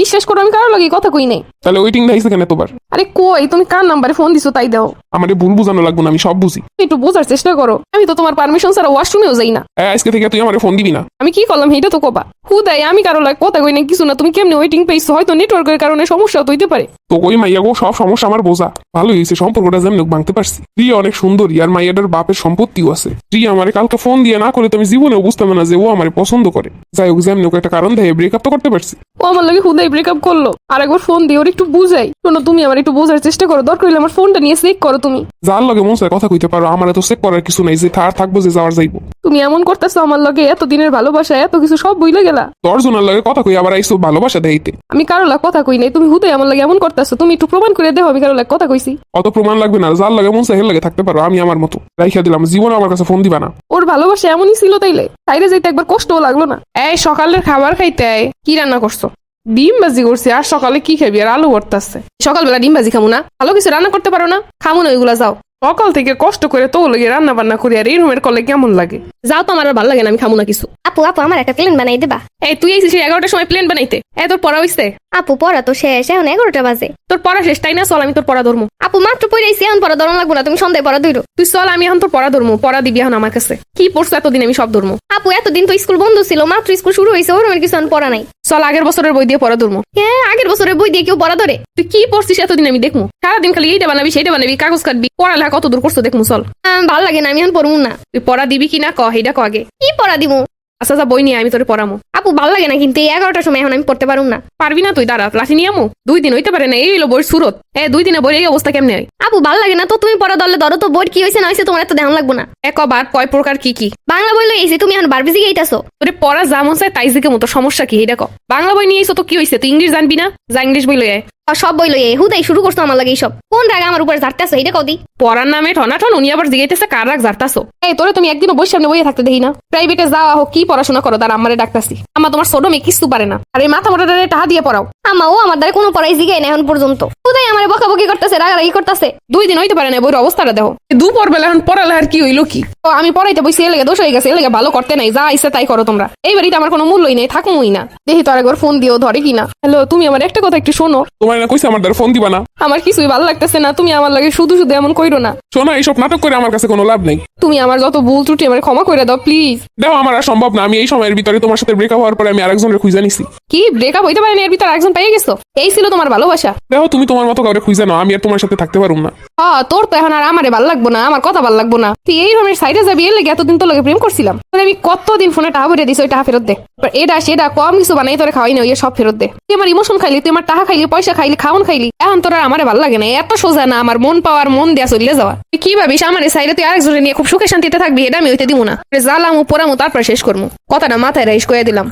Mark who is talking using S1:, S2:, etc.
S1: বিশ্বাস করো আমি কারও লাগে কথা কই নাই।
S2: তাহলে ওয়েটিং দেখাইছে কেন তোবার
S1: আরে কই তুমি কার নাম্বারে ফোন দিছো তাই দাও।
S2: আমার ভুল বুঝানো লাগবো না আমি সব বুঝি।
S1: একটু বোঝার চেষ্টা করো। আমি তো তোমার পারমিশন ছাড়া ওয়াশরুমেও যাই না।
S2: এই, আজকে থেকে তুই আমার ফোন দিবি না।
S1: আমি কি করলাম এটা তো কবা। হুদাই আমি কারও লাগে কথা কই না কিছু না। তুমি কেমনে ওয়েটিং পেয়েছ হয়তো নেটওয়ার্কের কারণে সমস্যা তো হইতে পারে।
S2: তো কই মাইয়া গো সব সমস্যা আমার বোঝা। ভালো হয়েছে সম্পর্কটা যেমন ভাঙতে পারছি। রিয়া অনেক সুন্দরী আর মাইয়াটার বাপের সম্পত্তিও আছে। রিয়া আমারে কালকে ফোন দিয়ে না করে তুমি জীবনেও বুঝতাম না যে ও আমারে পছন্দ করে। যাই হোক যেমন একটা কারণ দেয় ব্রেকআপ তো করতে পারছি।
S1: ও আমার লাগে হুদাই ব্রেকআপ করল। আর একবার ফোন দিয়ে ওর একটু বুঝাই। শোনো তুমি আমার একটু বোঝার চেষ্টা করো। দরকার হলে আমার ফোনটা নিয়ে চেক করো তুমি।
S2: যার লগে মন চায় কথা কইতে পারো আমার তো চেক করার কিছু নাই যে থার থাকব যে যাওয়ার যাইবো।
S1: তুমি এমন করতেছো আমার লগে এত দিনের ভালোবাসা এত কিছু সব বইলে গেলা।
S2: দশ জনের লগে কথা কই আবার আইসো ভালোবাসা দেইতে।
S1: আমি কারও লাগে কথা কই নাই তুমি হুদাই আমার লাগে এমন করতেছো তুমি একটু প্রমাণ করে দেও আমি কারও লাগে কথা কইছি।
S2: অত প্রমাণ লাগবে না যার লাগে মন চায় হের লাগে থাকতে পারো আমি আমার মতো। রাইখা দিলাম জীবনে আমার কাছে ফোন দিবা না।
S1: ওর ভালোবাসা এমনই ছিল তাইলে। বাইরে যাইতে একবার কষ্টও লাগল না। এই সকালের খাবার খাইতে কি রান্না করছ? ডিম ভাজি করছি, আর সকালে কি খাবি? আর আলু ভর্তাছে। সকালবেলা ডিম ভাজি খামু না। ভালো কিছু রান্না করতে পারো না? খামু না, ওইগুলা যাও। সকাল থেকে কষ্ট করে তো লাগে রান্না বান্না করি আর এই রুমের কলে কেমন লাগে? যাও তো আমার আর ভালো লাগে না আমি খামু না কিছু।
S3: আপু আপু আমার একটা প্লেন বানাই দেবা।
S1: এই তুই এই এগারোটার সময় প্লেন বানাইতে এ তোর পড়া হইছে?
S3: আপু পড়া তো শেষ এখন এগারোটা বাজে।
S1: তোর পড়া শেষ তাই না? চল আমি তোর পড়া ধরমু।
S3: আপু মাত্র পড়ে পড়াইছি এখন পড়া ধরন লাগবো না তুমি সন্ধ্যায় পড়া ধরো।
S1: তুই চল আমি এখন তোর পড়া ধরমু পড়া দিবি এখন আমার কাছে। কি পড়ছো এতদিন আমি সব ধরমু।
S3: আপু এতদিন তো স্কুল বন্ধ ছিল মাত্র স্কুল শুরু হয়েছে ওরমের কিছু এখন পড়া নাই।
S1: চল আগের বছরের বই দিয়ে পড়া ধরমু।
S3: হ্যাঁ আগের বছরের বই দিয়ে কেউ পড়া ধরে?
S1: তুই কি পড়ছিস এতদিন আমি দেখমু? সারাদিন খালি এইটা বানাবি সেইটা বানাবি কাগজ কাটবি পড়ালেখা কত দূর করছ দেখমু চল
S3: ভালো লাগে না আমি এখন পড়ব না।
S1: তুই পড়া দিবি কি না ক এইটা ক আগে।
S3: কি পড়া দিমু?
S1: আচ্ছা আচ্ছা বই নিয়ে আমি তোরে পড়ামু।
S3: আপু ভালো লাগে না কিন্তু এই এগারোটার সময় এখন আমি পড়তে পারুম না।
S1: পারবি না তুই দাঁড়া লাঠি নিয়ে আমু। দুই দিন হইতে পারে না এই হলো বইয়ের সুরত। এ দুই দিনে বই এই অবস্থা কেমনে হয়?
S3: আপু ভালো লাগে না তো তুমি পড়া দলে ধরো তো বই কি হয়েছে না হয়েছে তোমার এত ধ্যান লাগবো না।
S1: একবার কয় প্রকার কি কি?
S3: বাংলা বই লই এসে তুমি এখন বারবিজি গেইতাছো।
S1: তোরে পড়া যা মন চায় তাই দিকে মতো সমস্যা কি এইটা ক। বাংলা বই নিয়ে এসো তো কি হয়েছে তুই ইংলিশ জানবি না? যা ইংলিশ বই লই আয়।
S3: আর সব বই লই আয়। হুদাই শুরু করছ আমার লাগে সব কোন রাগে আমার উপরে ঝাড়তেছো এটা কদি
S1: পড়ার নামে ঠনাঠন উনি আবার জিগাইতেছে কার রাখ জারতাছো এই তোরে তুমি একদিনও বই সামনে বইয়ে থাকতে দেখি না। প্রাইভেটে যাওয়া হোক কি পড়াশোনা করো তার আমারে ডাকতাছি। আমার তোমার ছোট মেয়ে কিছু পারে না। আর এই মাথা মোটা টাকা দিয়ে পড়াও।
S3: আমা ও আমার দ্বারা কোনো পড়াই জিগাই না এখন পর্যন্ত। হুদাই আমার বকাবকি করতেছে রাগারাগি করতেছে।
S1: দুই দিন হইতে পারে না বইয়ের অবস্থাটা দেখো। দুপুর বেলা এখন পড়ালেখার কি হইল কি? তো আমি পড়াইতে বসে এলে দোষ হয়ে গেছে এলে ভালো করতে নাই যা ইচ্ছে তাই করো তোমরা। এই বাড়িতে আমার কোনো মূল্যই নেই থাকুমই না। দেখি তো আরেকবার ফোন দিও ধরে কিনা। হ্যালো তুমি আমার একটা কথা একটু শোনো।
S2: তোমার না কইছে আমার দ্বারা ফোন দিবা না।
S1: আমার কিছুই ভালো লাগতেছে না তুমি আমার লাগে শুধু শুধু এমন কইরো না।
S2: শোনো এইসব নাটক করে আমার কাছে কোনো লাভ নেই।
S1: তুমি আমার যত ভুল ত্রুটি আমার ক্ষমা করে দাও প্লিজ
S2: দেখো আমার আর সম্ভব না আমি এই সময়ের ভিতরে তোমার সাথে ব্রেকআপ হওয়ার পরে আমি আরেকজনের খুঁজে নিছি।
S1: কি ব্রেকআপ হইতে পারে না এর ভিতর একজন পেয়ে গেছো? এই ছিল তোমার ভালোবাসা।
S2: দেখো তুমি তোমার মতো কাউরে খুঁজে নাও আমি আর তোমার সাথে থাকতে পারুম না।
S1: তোর তো এখন আর আমারে ভালো লাগবো না, আমার কথা ভালো লাগবো না। তুই এই রকমের সাইডে যাবি, এর লেগে এতদিন তোর লগে প্রেম করছিলাম। তোরে আমি কতদিন ফোনে টাকা ভরে দিছি, ওই টাকা ফেরত দে। এটা সেটা, কম কিছু বানাই, তোরে খাওয়াই না, ওই সব ফেরত দে। তুই আমার ইমোশন খাইলি, তুই আমার টাকা খাইলি, পয়সা খাইলি, খাওন খাইলি, এখন তোর আমারে ভালো লাগে না, এত সোজা না, আমার মন পাওয়ার মন দেয়া চলে যাওয়া। তুই কি ভাবিস, আমার সাইডে তুই আরেকজনে নিয়ে খুব সুখে শান্তিতে থাকবি, এটা আমি হইতে দিব না। জ্বালামু, পোড়ামু, তারপর শেষ করব কথাটা মাথায় রাইস করে দিলাম।